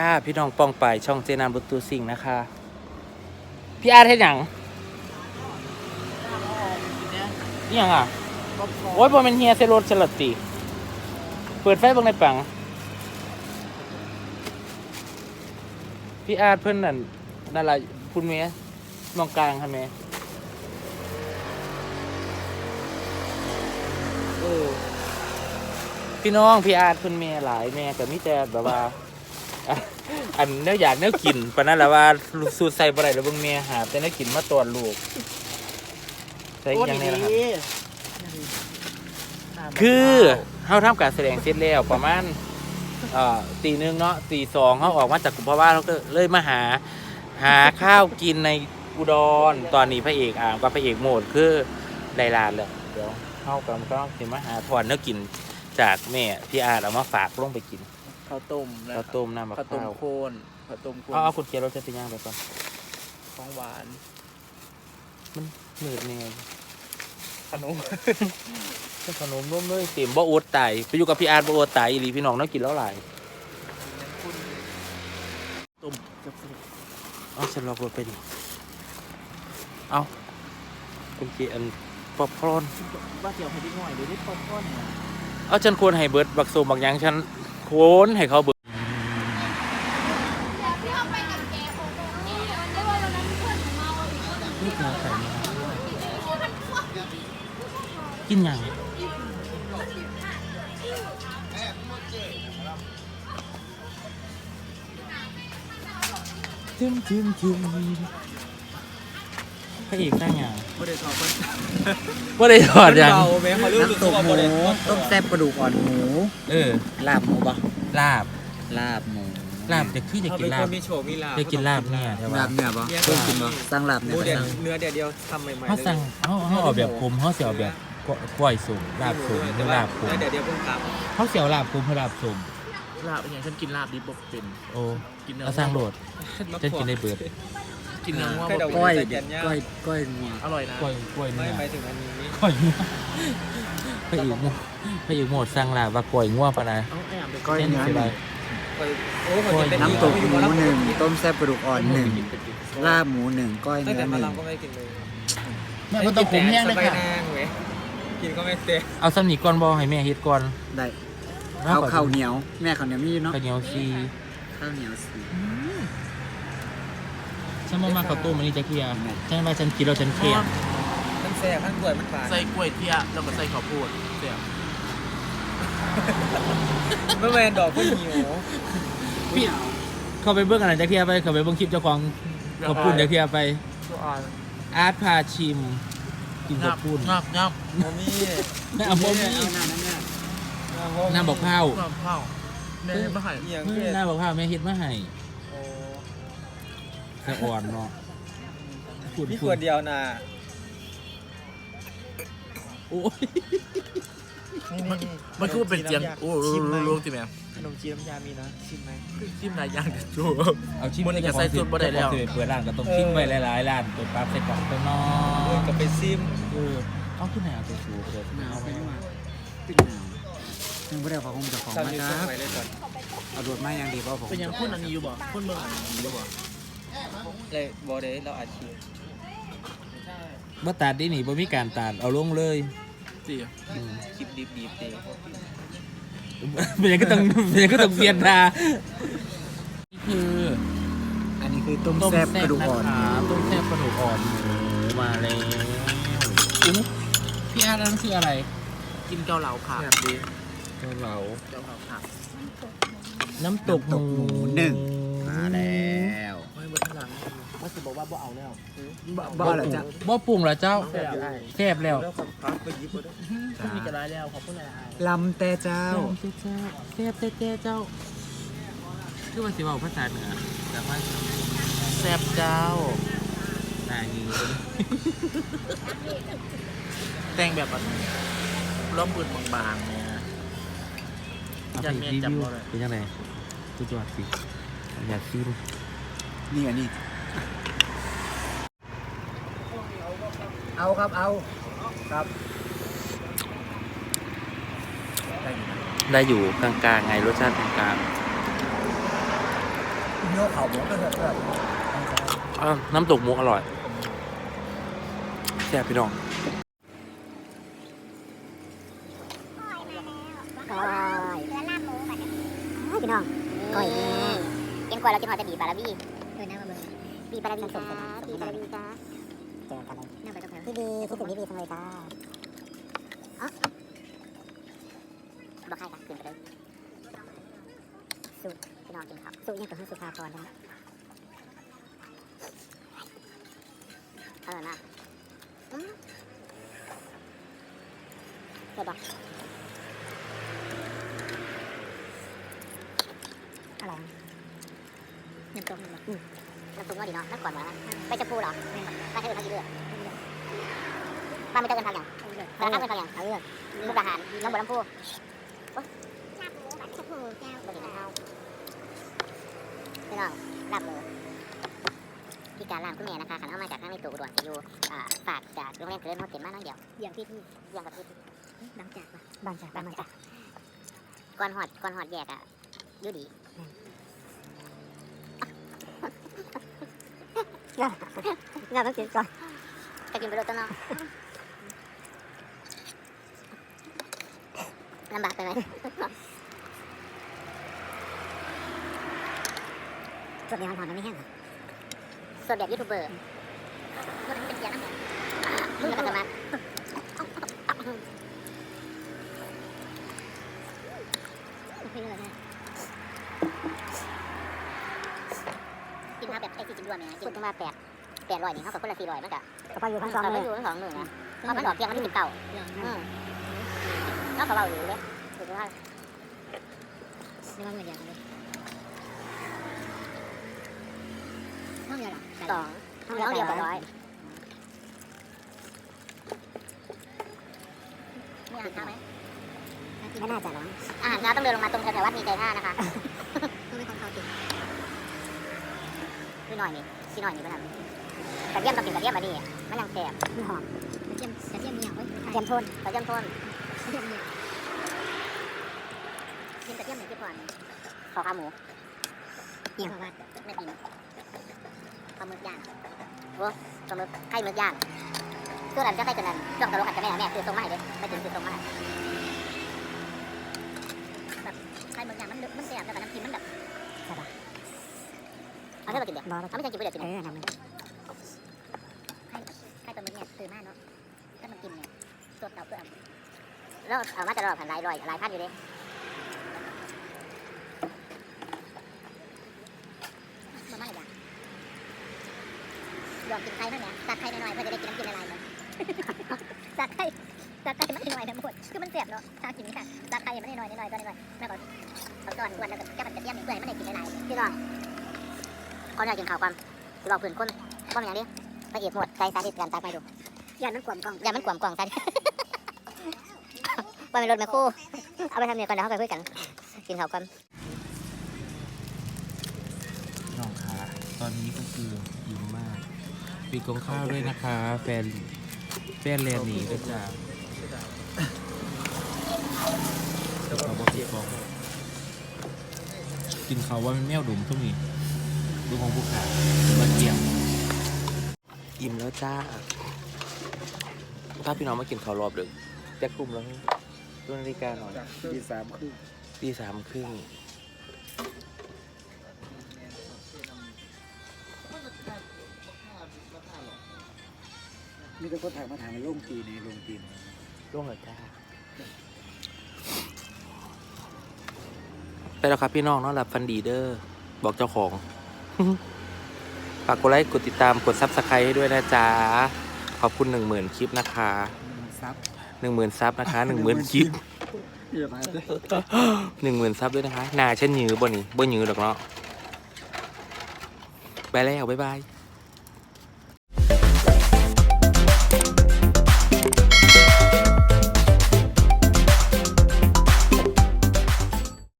ดีค่ะ พี่น้องปองไปายช่องเจนามบุตตูสิงห์นะคะ พี่อาร์ตเฮ็ดหยังนี่ยังอะ โอ้ยบอมันเฮียเซโรดสลัดติเปิดไฟเบางในปัง พี่อาร์ตเพื่อนนั่นนั่นละคุณเมย์มองกลางค่ะเมย์เออพี่น้องพี่อาร์ตเพิ่นแม่หลายแม่ก็มีแต่แบบว่า อะอันเนื้ออยากเนื้อกินปานนั้นแหละว่าสูตรใส่บ่ได้แล้วเบิ่งแม่หาแต่เนื้อกินมาตอนลูกใส่อีกอย่างนี้นะครับคือเฮาทำการแสดงเสร็จแล้วประมาณเอ่อตีหนึ่งเนาะตีสองเขาออกมาจากกลุ่มพ่อบ้านเขาก็เลยมาหา หาข้าวกินในอุดรตอนนี้พระเอกอ่างกับพระเอกโหมดคือไดลานเลยเดี๋ยวเข้ากำลังสิมาหาถอนเนื้อกินจากแม่พี่อาร์ตเอามาฝากลงไปกิน ข้าวต้มนะข้าวต้มน้ำมะข้าวต้มพร้าวโคนข้าวต้มโคนเอาเอาคุณเกียร์รถจะไปย่างไปก่อนของหวาน มันหนืดเนี่ยขนมเป็นขนมร่วมเลยเต็มบ่อดไตไปอยู่กับพี่อาร์ตบ่อดไตอีหลีพี่น้องน้องกินแล้วหลายต้มเอาฉันล็อกรถไปดิเอาคุณเกียร์อันป๊อปคอร์นว่าเกี่ยวให้ดีหน่อยเดี๋ยวได้ป๊อปคอร์นเนี่ยเอาฉันควรให้เบิร์ดบักโซบักหยังฉัน ควรให้เขาเบิร์ดที่เขาไปกับแกโอ้โหนี่มันได้ว่าวันนั้นเพื่อนของนี่คือใส่กินยังจิ้มจิ้มจิ้มพระเอกได้ยัง ไม่ได้ชอบมันว่าได้ถอดหยังเบาแม่เขาเลือกน้ำตกหมูต้มแซ่บกระดูกอ่อนหมูเออ ลาบหมูปะลาบ ลาบหมูลาบจะขี้จะเขากิเป็นนลาคบนมีโฉมมีลาบจะกินลาบเนี่ยใช่ลาปะบเนี่ยปะเนี่ยเคยกินปะสร้างลาบหเนี่ยมูไปเดียวสั่งเนื้อเดียวเดียวทำใหม่ๆเขาสั่งเขาเขาเอาแบบคุมเขาเสียแบบกล้วยสุ่มลาบสุ่มหรือลาบคุมเนื้อเดียวเดียวเพิ่งกลับเขาเสียวลาบคุมเขาลาบสุ่มลาบเป็นอย่างฉันกินลาบดิบเป็นโอ้กินเนื้อเอาสร้างโหลดจะกินได้เบิด กินเนื้อว่าก้อยก้อยก้อยงัวอร่อยนะกล้วยกล้วยไม่เนี่ยหมายถึงอันนี้กล้วยงัวพระเอกโมพระเอกโหมดสร้างลาบว่ากล้วยงัวปะนะเอาแอบไปก้อยเส้นเนื้อสิหไรนึ่งโอ้ผมจะเป็นน้ำตกหมูหนึ่งต้มแซ่บกระดูกอ่อนหนึ่งลาบหมูหนึ่งก้อยตั้งเนื้อแต่หมานึ่งลำก็ไม่กินเลยแม่ก็ต้องผมแห้งเลยค่ะ สบายนางเว้ยกินก็ไม่เตะเอาสำนีก่อนบอให้แม่เฮ็ดก่อนได้เอาข้าวเหนียว แม่ข้าวเหนียวมีอยู่เนาะข้าวเหนียวซีข้าวเหนียวสี ฉันมามาข้าวต้มอันนี้จะเคียฉันว่าฉันกินแล้วฉันเค็มมันแซ่บมันกล้วยมันหวานใส่กล้วยเทียแล้วก็ใส่ข้าวโพดเสียเมื่อแมนดอกก็หิวพี่เข้าไปเบิ้งอะไรจะเคียไป เข้าไปเบิ้งคลิปเจ้าของขอบคุณจะเคียไปตัวอ่อนอาร์ตพาชิม กินขอบคุณงับงับโมมี่แม่เอาพวกนี้เอาหน้านั้นเนี่ยน้ำบอกข้าวงับข้าวแม่ไม่ให้เอียงเฮ้เพื่ยอนน้ำบอกข้าวแม่เฮ็ดมาให้โอ้ สะอ่อนเนาะพูดพี่ขพูวดดเดียวนะโอ้ยนี่นี่มันคือเป็นเจียงโอ้ชิมไหมรู้สิแม่ขนมจีนน้ำยามีนะชิมไหมชิมนายย่างกันจู เอาชิมมันจะใส่สูตรบ่ได้แล้วเเปิดร้านก็ต้องชิมไปหลายๆร้านเปิดปั๊บใส่กล่องไปเนาเออะกับไปซิมเออเอาขึ้นไหนเอาไปสูบเลยหนาวเอาไปไปนี่มาปิดหนาวยังไม่ได้เอาของจากของตามมายูคทูบรับไปเลยก่อนเอารถมาอย่างดีเพราะผมเป็นยังพ่นอันนี้อยู่บ่พ่นเมืองอันนี้อยู่บ่ เลยบอเดย์เราอาชีพบ่ตัดดิหนิบ่มีการตัดเอาลงเลยสิอืมคลิปดิบดีเตะเป็นยังก็ต้องเป็นยังก็ต้องเปลี่ยนดานี่คืออันนี้คือต้มแซ่บกระดูกอ่อนนะคะต้มแซ่บกระดูกอ่อนหมูมาแล้วอุ๊ยพี่อาร์ตนั่นคืออะไรกินเกาเหลาค่ะแบบดีเกาเหลาเกาเหลาค่ะน้ำตกหมูน้ำตกหมูหนึ่งมาแล้ว ไม่บนข้างหลัง ว่าสิบอกว่าบ่เอาแล้วบ้าเหรอจ๊ะบ่ปรุงเหรอเจ้าแซ่บอยู่ไอ้แซ่บแล้วแล้วก็พักไปยิบมาด้วยคนมีกระไรแล้วขอบคุณหลายลำแต่เจ้าเจ้าแซ่บเจ้าเจ้าคือว่าสิเว้าภาษาเหนือแต่ว่าๆแซ่บเจ้าหน้ายืนแต่งแบบแบบร่มปืนบางๆเนี่ยเอาไปยันเมียนรีจับวิวบ่ได้เป็นยังไงตัวจวดสิอยากซิมนี่อันนี้ เอาครับเอาครับ ได้อยู่กลางๆไงรสชาติกลางโยกเขาหมดก็เถอะเพื่อนอะน้ำตกหมูอร่อยแซ่บพี่น้องก้อยเรือลาบหมูบัดนี้พี่น้องก้อยแห้งกินกว่าเรากินหอยแต่บีบาราบี้เออน้ำมาเบิ่ง บีบาราบี้จ้าบีบาราบี้จ้าเจอกันเลยน้ำไปตรงไหนพี่บีคิดถึงพี่บีจังเลยจ้าอ๋อบอกให้ค่ะขึ้นไปเลยสูตรพี่น้องกินข้าวสูตรยังกับให้สุภาพรนะเออนะอืมเกิดบอกอะไรน้ำตกน้ำตก น้ำตกว่าดีเนาะน้ำก่อนวะไปจะพูเหรอบ้านเธอทางกี่เลือดบ้านไม่เจอกันทางอย่างแต่ข้ามกันทางอย่างทางเลือดมุกดาหารน้องบัวลำพูลาบหมูบัตรชะพูแก้วบริการพี่น้องลาบหมูที่การล่างคุณแม่นะคะขันเอามาจากข้างในตัวอุดรจะอยู่ฝากจากโรงเรียนเกิดโมเต็มมากน้องเดียวเยี่ยมพี่ที่เยี่ยมกับพี่บางจากปะบางจากบางจากก่อนหอดก่อนหอดแยกอะอยู่ดี อย่าอย่าต้องกินก่อนจะกินไปรถต้นเนาะลำบากไปไหมสดในหอนๆมันไม่แห้งเหรอสดแบบยูทูบเบอร์ ดวงเนี่ยกินมาแปดแปดร้อยนี่เขากับคนละสี่ร้อยมันกะก็ไปอยู่ทั้งสองเขาเลไปยอยู่ทั้งสองหมื่นนะเพราะมันดอกเพียงวันที่สิบเก้าอืมแล้วเขาเบาอยู่เลยถูกไหมนี่มันเหมือนอย่างเลยห้องเดียวหรอสองน้องเดียวกับร้อยมีอาหารเช้าไหมไม่น่าจะหรอกอาหารเช้าต้องเดินลงมาตรงแถวๆวัดมีใจท่านะคะต้องเป็นของเขาติดพี่หน่อยนี่ พี่หน่อยนี่เป็นอะไรกระเทียมต้องกินกระเทียมมาดิมันยังแสบมันหอมกระเทียมกระเทียมมีอย่างไว้กระเทียมโทนกระเทียมโทนกระเทียมมีกินกระเทียมหนึ่งที่ก่อนขอขาหมูเหี่ยววัดไม่กินปลาหมึกย่างโอ้ปลาหมึกไข่หมึกย่างตัวนั้นจะไข่ตัวนั้นช่วงตะลุกันจะแม่แม่คือตรงมาให้เด้ไม่ถึงคือตรงมาให้แบบไข่หมึกย่างมันมันแสบแต่น้ำกินมันแบบ ใช่ปะ เอาเท่าไหร่กินเดียวเอาไม่ใช่กินไปเดี๋ยวกินเออทำมันไข่ไข่ปลาหมึกเนี่ยตื่นมากเนาะถ้ามันกินเนี่ยสดเอาเพื่อนแล้วเอามาจะรอผ่านหลายรอยหลายพันอยู่ด้มาม่าอย่างยอมกินไข่เท่านี้ตักไข่หน้อยๆเพื่อจะได้กินน้ำกินละลายเลยตักไข่ตักไข่ไมันน้อยๆทั้งหมดคือมันเสียบเนาะถ้ากินค่ะตักไข่ไมันน้อยๆน้อยๆตัวน้อยๆแล้วก็เอาตอนวันแล้วก็จะมันจะเทียมเพื่อให้มันได้กินละลายพี่น้อ เขาอยากกินข้าวความเราเพื่อนคนก็มันอย่างนี้ละเอียดหมดใจสาธิตการตักไปดูยันมันกลมกล่องอย่ามันกวมกล่องซะว่าเป็นรถแมคโครเอาไปทำเนี่ยก่อนเดี๋ยวเขาไปคุยกันกินข้าวกันน้องคะตอนนี้ก็คืออิ่มมากปีกองข้าวด้วยนะคะ แฟนแฟนเรียนหนีด้วยจ้าเขาบอกสิบอกกินเขาวว่ามันแมวดุมทุกนี้ ดูของผู้ขามาเกี่ยมอิ่มแล้วจ้า ถ้าพี่น้องมากินข้าวรอบดึกจะกลุ่มแล้วดูนาฬิกาหน่อยตีสามครึ่งตีสามครึ่งมีแต่คนถามมาถามในโรงตีในโรงตีนล่วงเลยจ้าไปแล้วครับพี่น้องนอนหลับฟันดีเด้อบอกเจ้าของ ฝากกดไลค์กดติดตามกดซับสไครต์ให้ด้วยนะจ๊ะ ขอบคุณหนึ่งหมื่นคลิปนะคะซับหนึ่งหมื่นซับนะคะหนึ่งหมื่นคลิปเยอะมากเลยหนึ่งหมื่นซับด้วยนะคะหนาฉันหยือบนนี่บนหยือดอกเนาะไปแล้ว บ๊ายบาย